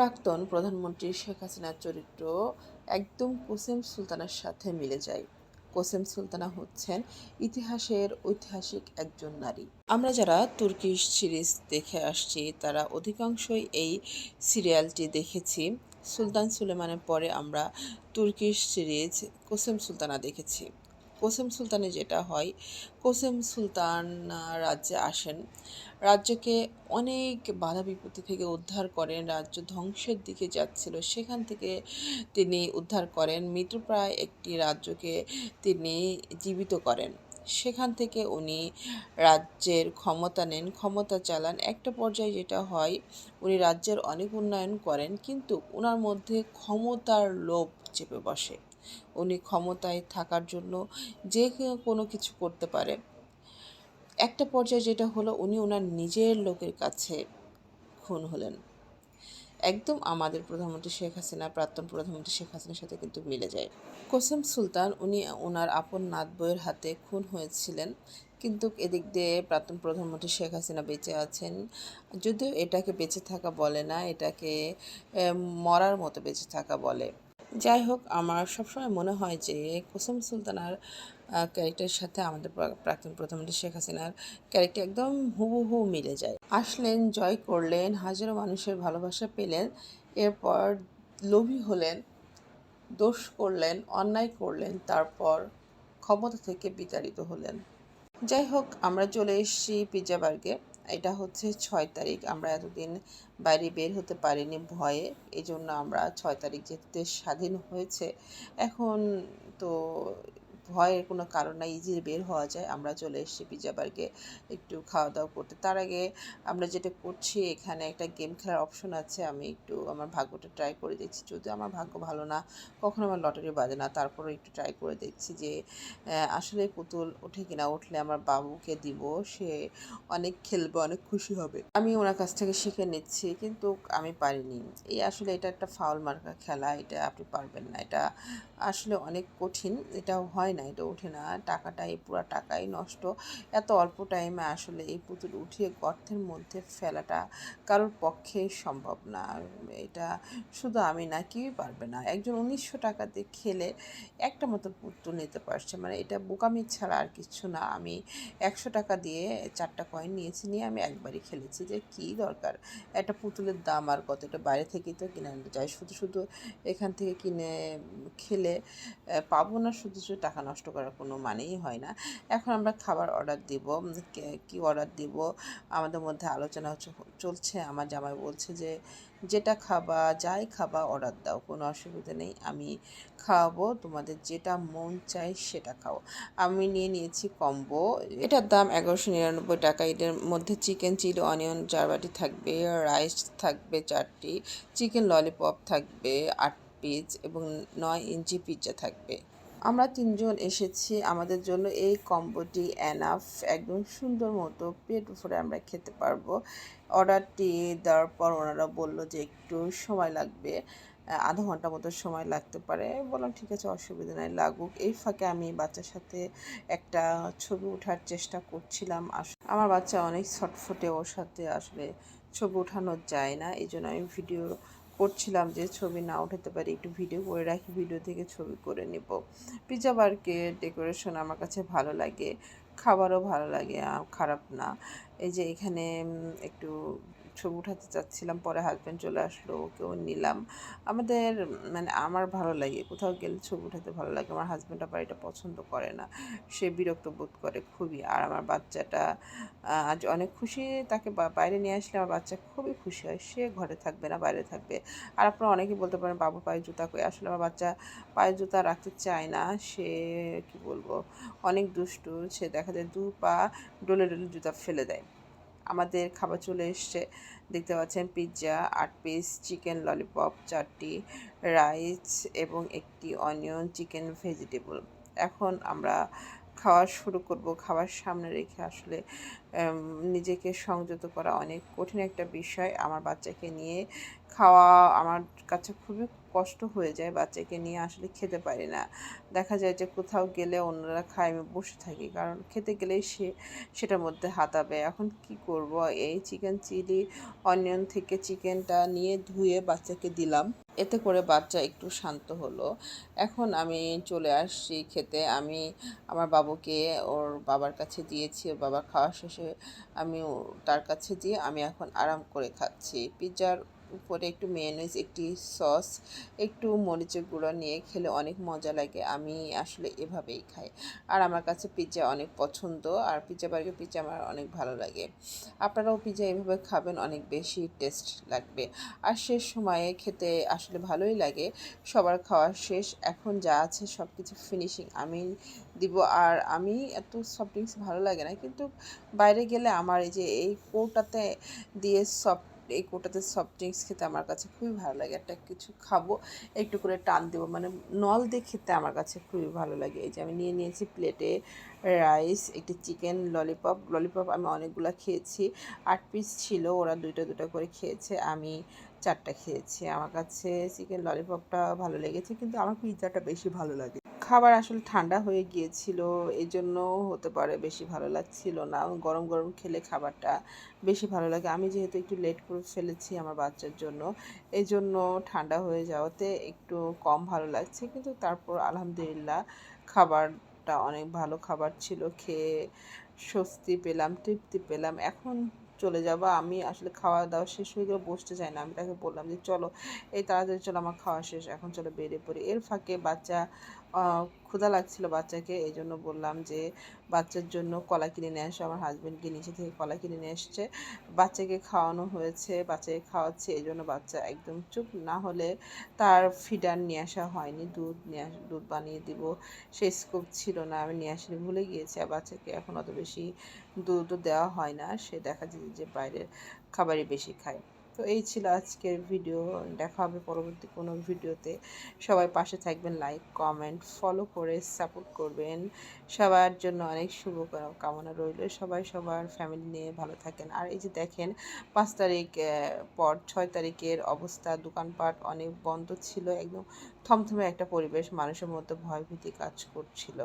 প্রাক্তন প্রধানমন্ত্রী শেখ হাসিনার চরিত্র একদম কোসেম সুলতানার সাথে মিলে যায়। কোসেম সুলতানা হচ্ছেন ইতিহাসের ঐতিহাসিক একজন নারী। আমরা যারা তুর্কিশ সিরিজ দেখে আসছি, তারা অধিকাংশই এই সিরিয়ালটি দেখেছি। সুলতান সুলেমানের পরে আমরা তুর্কিশ সিরিজ কোসেম সুলতানা দেখেছি। কোসেম সুলতানে যেটা হয়, কোসেম সুলতান রাজ্যে আসেন। রাজ্যকে অনেক বাধা বিপত্তি থেকে উদ্ধার করেন, রাজ্য ধ্বংসের দিকে যাচ্ছিল। সেখান থেকে তিনি উদ্ধার করেন মৃতপ্রায় একটি রাজ্যকে তিনি জীবিত করেন। সেখান থেকে উনি রাজ্যের ক্ষমতা নেন, ক্ষমতা চালান। একটা পর্যায়ে যেটা হয়, উনি রাজ্যের অনেক উন্নয়ন করেন, কিন্তু ওনার মধ্যে ক্ষমতার লোভ চেপে বসে। উনি ক্ষমতায় থাকার জন্য যে কোনো কিছু করতে পারে। একটা পর্যায়ে যেটা হলো, উনি ওনার নিজের লোকের কাছে খুন হলেন। একদম আমাদের প্রধানমন্ত্রী শেখ হাসিনা, প্রাক্তন প্রধানমন্ত্রী শেখ হাসিনার সাথে কিন্তু মিলে যায়। কোসেম সুলতান, উনি ওনার আপন নাত বইয়ের হাতে খুন হয়েছিলেন। কিন্তু এদিক দিয়ে প্রাক্তন প্রধানমন্ত্রী শেখ হাসিনা বেঁচে আছেন। যদিও এটাকে বেঁচে থাকা বলে না, এটাকে মরার মতো বেঁচে থাকা বলে। যাই হোক, আমার সবসময় মনে হয় যে কুসুম সুলতানার ক্যারেক্টারের সাথে আমাদের প্রাক্তন প্রধানমন্ত্রী শেখ হাসিনার ক্যারেক্টার একদম হুবহু মিলে যায়। আসলেন, জয় করলেন, হাজারো মানুষের ভালোবাসা পেলেন, এরপর লোভী হলেন, দোষ করলেন, অন্যায় করলেন, তারপর ক্ষমতা থেকে বিতাড়িত হলেন। যাই হোক, আমরা চলে এসেছি পিৎজা বার্গে। এটা হচ্ছে ছয় তারিখ। আমরা এতদিন বাইরে বের হতে পারিনি ভয়ে এই জন্য আমরা ছয় তারিখ যেতে স্বাধীন হয়েছে। এখন তো ভয়ের কোনো কারণ নাই ইজি বের হওয়া যায়। আমরা চলে এসেছি বার্গে একটু খাওয়া দাওয়া করতে। তার আগে আমরা যেটা করছি, এখানে একটা গেম খেলার অপশন আছে, আমি একটু আমার ভাগ্যটা ট্রাই করে দেখছি। যদিও আমার ভাগ্য ভালো না, কখনো আমার লটারি বাজে না তারপরে একটু ট্রাই করে দেখছি যে আসলে পুতুল ওঠে কিনা? উঠলে আমার বাবুকে দিব, সে অনেক খেলবে, অনেক খুশি হবে। আমি ওনার কাছ থেকে শিখে নিচ্ছি, কিন্তু আমি পারিনি। এই আসলে এটা একটা ফাউল মার্কা খেলা, এটা আপনি পারবেন না। এটা আসলে অনেক কঠিন এটা হয় না। এটা ওঠে না। টাকাটা এই পুরো টাকাই নষ্ট। এত অল্প টাইমে আসলে এই পুতুল উঠিয়ে গর্তের মধ্যে ফেলাটা কারোর পক্ষে সম্ভব না। এটা শুধু আমি না, কেউই পারবে না। একজন উনিশশো টাকাতে খেলে একটা মতো পুতুল নিতে পারছে। মানে এটা বোকামি ছাড়া আর কিছু না। আমি একশো টাকা দিয়ে চারটা কয়েন নিয়েছি, নিয়ে আমি একবারই খেলেছি যে কী দরকার? একটা পুতুলের দাম আর কত? এটা বাইরে থেকেই তো কিনে আনতে চাই। শুধু শুধু এখান থেকে কিনে, খেলে পাবো না শুধু শুধু টাকা নষ্ট করার কোনো মানেই হয় না। এখন আমরা খাবার অর্ডার দিব কি অর্ডার দিব, আমাদের মধ্যে আলোচনা চলছে। আমার জামাই বলছে যে, যেটা খাবা, যাই খাবা অর্ডার দাও, কোনো অসুবিধা নেই, আমি খাওয়াবো, তোমাদের যেটা মন চায় সেটা খাও। আমি নিয়ে নিয়েছি কম্বো এটার দাম এগারোশো নিরানব্বই টাকা। এটার মধ্যে চিকেন চিলি অনিয়ন চার বাটি থাকবে রাইস থাকবে চারটি চিকেন ললিপপ থাকবে আট পিস এবং নয় ইঞ্চি পিৎজা থাকবে। আমরা তিনজন এসেছি, আমাদের জন্য এই কম্বোটি অ্যানাফ একদম সুন্দর মতো পেট ভরে আমরা খেতে পারব। অর্ডারটি দেওয়ার পর ওনারা বলল যে একটু সময় লাগবে আধা ঘণ্টা মতো সময় লাগতে পারে। বললাম, ঠিক আছে, অসুবিধা নাই, লাগুক। এই ফাঁকে আমি বাচ্চার সাথে একটা ছবি ওঠার চেষ্টা করছিলাম। আমার বাচ্চা অনেক ছটফটে ওর সাথে আসলে ছবি ওঠানো যায় না, এই জন্য আমি ভিডিও করছিলাম যে ছবি না উঠাতে পারি, একটু ভিডিও করে রাখি ভিডিও থেকে ছবি করে নেব। পিজা বার্কের ডেকোরেশন আমার কাছে ভালো লাগে, খাবারও ভালো লাগে খারাপ না। এই যে এখানে একটু ছবি উঠাতে চাচ্ছিলাম, পরে হাজব্যান্ড চলে আসলো, ওকেও নিলাম। আমাদের মানে আমার ভালো লাগে, কোথাও গেলে ছবি উঠাতে ভালো লাগে, আমার হাজব্যান্ড আবার এটা পছন্দ করে না। সে বিরক্ত বোধ করে খুবই, আর আমার বাচ্চাটা আজ অনেক খুশি, তাকে বাইরে নিয়ে আসলে আমার বাচ্চা খুবই খুশি হয়, সে ঘরে থাকবে না, বাইরে থাকবে। আর আপনারা অনেকেই বলতে পারেন, বাবু, পায়ে জুতা কই? আসলে আমার বাচ্চা পায়ে জুতা রাখতে চায় না, সে, কি বলব, অনেক দুষ্টু, সে দেখা যায় দু পা ডলে ডলে জুতা ফেলে দেয়। আমাদের খাবার চলে এসছে। দেখতে পাচ্ছেন পিৎজা আট পিস চিকেন ললিপপ চারটি রাইস এবং একটি অনিয়ন চিকেন ভেজিটেবল এখন আমরা খাওয়া শুরু করব। খাবার সামনে রেখে আসলে নিজেকে সংযত করা অনেক কঠিন একটা বিষয়। আমার বাচ্চাকে নিয়ে খাওয়া আমার কাছে খুবই কষ্ট হয়ে যায় বাচ্চাকে নিয়ে আসলে খেতে পারি না। দেখা যায় যে কোথাও গেলে অন্যরা খায়, আমি বসে থাকি। কারণ খেতে গেলেই সে, সেটার মধ্যে হাতাবে। এখন কি করব? এই চিকেন চিলি অনিয়ন থেকে চিকেনটা নিয়ে ধুয়ে বাচ্চাকে দিলাম। এতে করে বাচ্চা একটু শান্ত হলো। এখন আমি চলে আসছি খেতে। আমি আমার বাবুকে ওর বাবার কাছে দিয়েছি, ওর বাবা খাওয়া শেষে আমি তার কাছে দিয়ে আমি এখন আরাম করে খাচ্ছি। পিৎজার উপরে একটু মেয়োনিজ একটি সস একটু মরিচের গুঁড়ো নিয়ে খেলে অনেক মজা লাগে। আমি আসলে এভাবেই খাই। আর আমার কাছে পিৎজা অনেক পছন্দ। আর পিৎজা বার্গার পিৎজা আমার অনেক ভালো লাগে। আপনারাও পিৎজা এভাবে খাবেন, অনেক বেশি টেস্ট লাগবে। আর শেষ সময়ে খেতে আসলে ভালোই লাগে। সবার খাওয়া শেষ। এখন যা আছে সব কিছু ফিনিশিং আমি দিব। আর আমি এত সফট ড্রিঙ্কস ভালো লাগে না। কিন্তু বাইরে গেলে আমার এই যে এই কৌটাতে দিয়ে সফট এই কোটাতে সফট ড্রিঙ্কস খেতে আমার কাছে খুবই ভালো লাগে। একটা কিছু খাব, একটু করে টান দেবো। মানে নল দিয়ে খেতে আমার কাছে খুবই ভালো লাগে। এই যে আমি নিয়ে নিয়েছি প্লেটে রাইস একটি চিকেন ললিপপ ললিপপ আমি অনেকগুলো খেয়েছি। আট পিস ছিল, ওরা দুইটা দুটো করে খেয়েছে। আমি চারটা খেয়েছি। আমার কাছে চিকেন ললিপপটা ভালো লেগেছে, কিন্তু আমার পিৎজাটা বেশি ভালো লাগে। খাবার আসলে ঠান্ডা হয়ে গিয়েছিল এই জন্য হতে পারে বেশি ভালো লাগছিল না। গরম গরম খেলে খাবারটা বেশি ভালো লাগে। আমি যেহেতু একটু লেট করে ফেলেছি আমার বাচ্চার জন্য এই জন্য ঠান্ডা হয়ে যাওয়াতে একটু কম ভালো লাগছে। কিন্তু তারপর আলহামদুলিল্লাহ খাবারটা অনেক ভালো খাবার ছিল, খেয়ে স্বস্তি পেলাম, তৃপ্তি পেলাম। এখন চলে যাব, আমি আসলে খাওয়া দাওয়া শেষ হয়ে গেলে বসতে চাই না। আমি তাকে বললাম যে, চলো, এই তাড়াতাড়ি চলো, আমার খাওয়া শেষ, এখন চলো বেরিয়ে পড়ি। এর ফাঁকে বাচ্চা ক্ষুধা লাগছিল বাচ্চাকে এই জন্য বললাম যে, বাচ্চার জন্য কলা কিনে নিয়ে আসো, আমার হাজব্যান্ডকে নিচে থেকে কলা কিনে নিয়ে এসছে। বাচ্চাকে খাওয়ানো হয়েছে, বাচ্চাকে খাওয়াচ্ছে এই জন্য বাচ্চা একদম চুপ। না হলে তার ফিডার নিয়ে আসা হয়নি, দুধ নিয়ে দুধ বানিয়ে দিব। সেই স্কোপ ছিল না, আমি নিয়ে আসিনি ভুলে গিয়েছি, আর বাচ্চাকে এখন অত বেশি দুধও দেওয়া হয় না। সে দেখা যায় যে বাইরের খাবারই বেশি খায়। তো এই ছিল আজকের ভিডিও দেখা হবে পরবর্তী কোনো ভিডিওতে সবাই পাশে থাকবেন লাইক কমেন্ট ফলো করে সাপোর্ট করবেন। সবার জন্য অনেক শুভ কামনা রইল। সবাই সবার ফ্যামিলি নিয়ে ভালো থাকেন। আর এই যে দেখেন, পাঁচ তারিখ পর ছয় তারিখের অবস্থা। দোকানপাট অনেক বন্ধ ছিল। একদম থমথমে একটা পরিবেশ। মানুষের মধ্যে ভয়ভীতি কাজ করছিল।